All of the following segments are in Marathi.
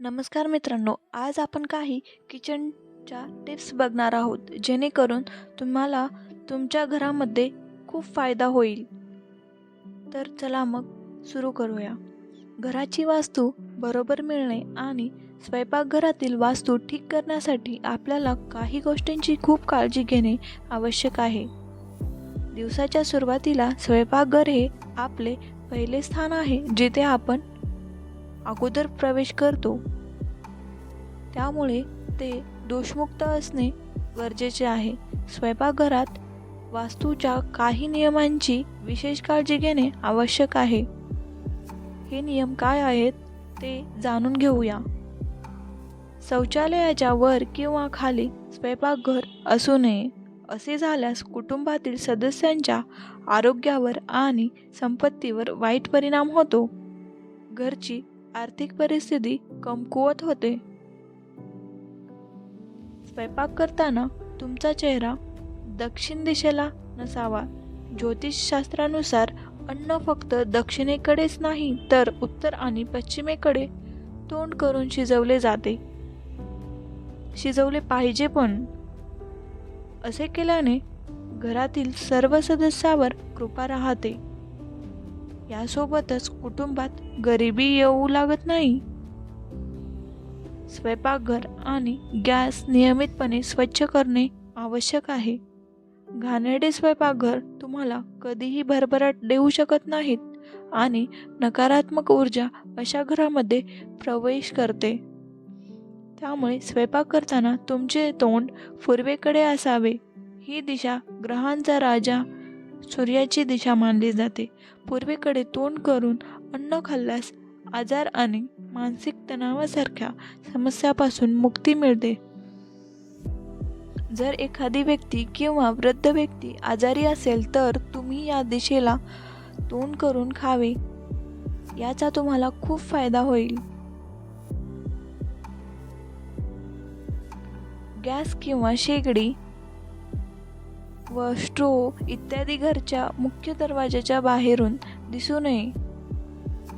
नमस्कार मित्रांनो आज आपण काही किचनच्या टिप्स बघणार आहोत जेणेकरून तुम्हाला तुमच्या घरामध्ये खूप फायदा होईल. तर चला मग सुरू करूया. घराची वास्तू बरोबर मिळणे आणि स्वयंपाकघरातील वास्तू ठीक करण्यासाठी आपल्याला काही गोष्टींची खूप काळजी घेणे आवश्यक आहे. दिवसाच्या सुरुवातीला स्वयंपाकघर हे आपले पहिले स्थान आहे जिथे आपण अगोदर प्रवेश करतो. त्यामुळे ते दोषमुक्त असणे गरजेचे आहे. स्वयंपाकघरात वास्तूच्या काही नियमांची विशेष काळजी घेणे आवश्यक आहे. हे नियम काय आहेत ते जाणून घेऊया. शौचालयाच्या वर किंवा खाली स्वयंपाकघर असू नये असे झाल्यास कुटुंबातील सदस्यांच्या आरोग्यावर आणि संपत्तीवर वाईट परिणाम होतो. घरची आर्थिक परिस्थिती कमकुवत होते. स्वयंपाक करताना तुमचा चेहरा दक्षिण दिशेला नसावा. ज्योतिषशास्त्रानुसार अन्न फक्त दक्षिणेकडेच नाही तर उत्तर आणि पश्चिमेकडे तोंड करून शिजवले जाते. शिजवले पाहिजे पण. असे केल्याने घरातील सर्व सदस्यावर कृपा राहते. यासोबतच कुटुंबात गरिबी येऊ लागत नाही. स्वयंपाकघर आणि गॅस नियमितपणे स्वच्छ करणे आवश्यक आहे. घाणेरडे स्वयंपाकघर तुम्हाला कधीही भरभराट देऊ शकत नाहीत आणि नकारात्मक ऊर्जा अशा घरामध्ये प्रवेश करते. त्यामुळे स्वयंपाक करताना तुमचे तोंड पूर्वेकडे असावे. ही दिशा ग्रहांचा राजा सूर्याची दिशा मानली जाते. पूर्वेकडे तोंड करून अन्न खाल्ल्यास आजार आणि मानसिक तणावासारख्या समस्यापासून मुक्ती मिळते. जर एखादी व्यक्ती किंवा वृद्ध व्यक्ती आजारी असेल तर तुम्ही या दिशेला तोंड करून खावे. याचा तुम्हाला खूप फायदा होईल. गॅस किंवा शेगडी व स्ट्रो इत्यादी घरच्या मुख्य दरवाजाच्या बाहेरून दिसू नये.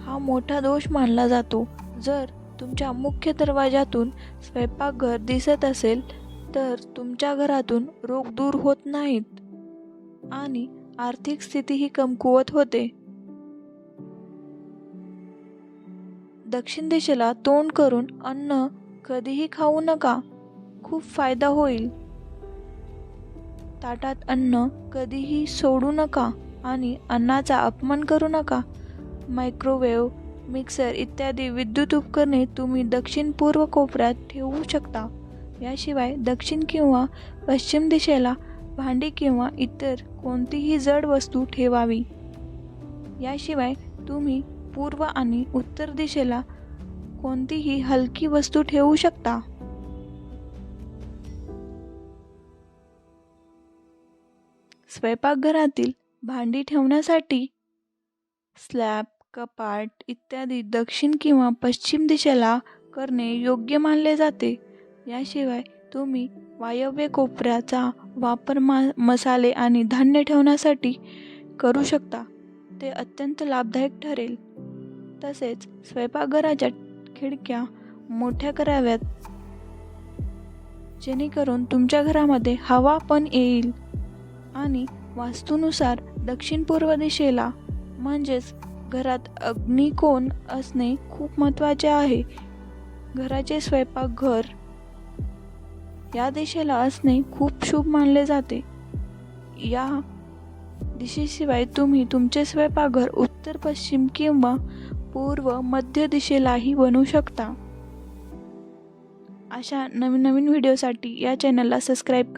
हा मोठा दोष मानला जातो. जर तुमच्या मुख्य दरवाजातून स्वयंपाकघर दिसत असेल तर तुमच्या घरातून रोग दूर होत नाहीत आणि आर्थिक स्थितीही कमकुवत होते. दक्षिण दिशेला तोंड करून अन्न कधीही खाऊ नका. खूप फायदा होईल. ताटात अन्न कधीही सोडू नका आणि अन्नाचा अपमान करू नका. मायक्रोवेव्ह मिक्सर इत्यादी विद्युत उपकरणे तुम्ही दक्षिण पूर्व कोपऱ्यात ठेवू शकता. याशिवाय दक्षिण किंवा पश्चिम दिशेला भांडी किंवा इतर कोणतीही जड वस्तू ठेवावी. याशिवाय तुम्ही पूर्व आणि उत्तर दिशेला कोणतीही हलकी वस्तू ठेवू शकता. स्वयंपाकघरातील भांडी ठेवण्यासाठी स्लॅब कपाट इत्यादी दक्षिण किंवा पश्चिम दिशेला करणे योग्य मानले जाते. याशिवाय तुम्ही वायव्य कोपऱ्याचा वापर मा मसाले आणि धान्य ठेवण्यासाठी करू शकता. ते अत्यंत लाभदायक ठरेल. तसेच स्वयंपाकघराच्या खिडक्या मोठ्या कराव्यात. जेणेकरून तुमच्या घरामध्ये हवा पण येईल. आणि वास्तूनुसार दक्षिण पूर्व दिशेला म्हणजेच घरात अग्निकोण असणे खूप महत्त्वाचे आहे. घराचे स्वयंपाकघर या दिशेला असणे खूप शुभ मानले जाते. या दिशेशिवाय तुम्ही तुमचे स्वयंपाकघर उत्तर पश्चिम किंवा पूर्व मध्य दिशेलाही बनवू शकता. अशा नवीन नवीन व्हिडिओसाठी या चॅनलला सबस्क्राईब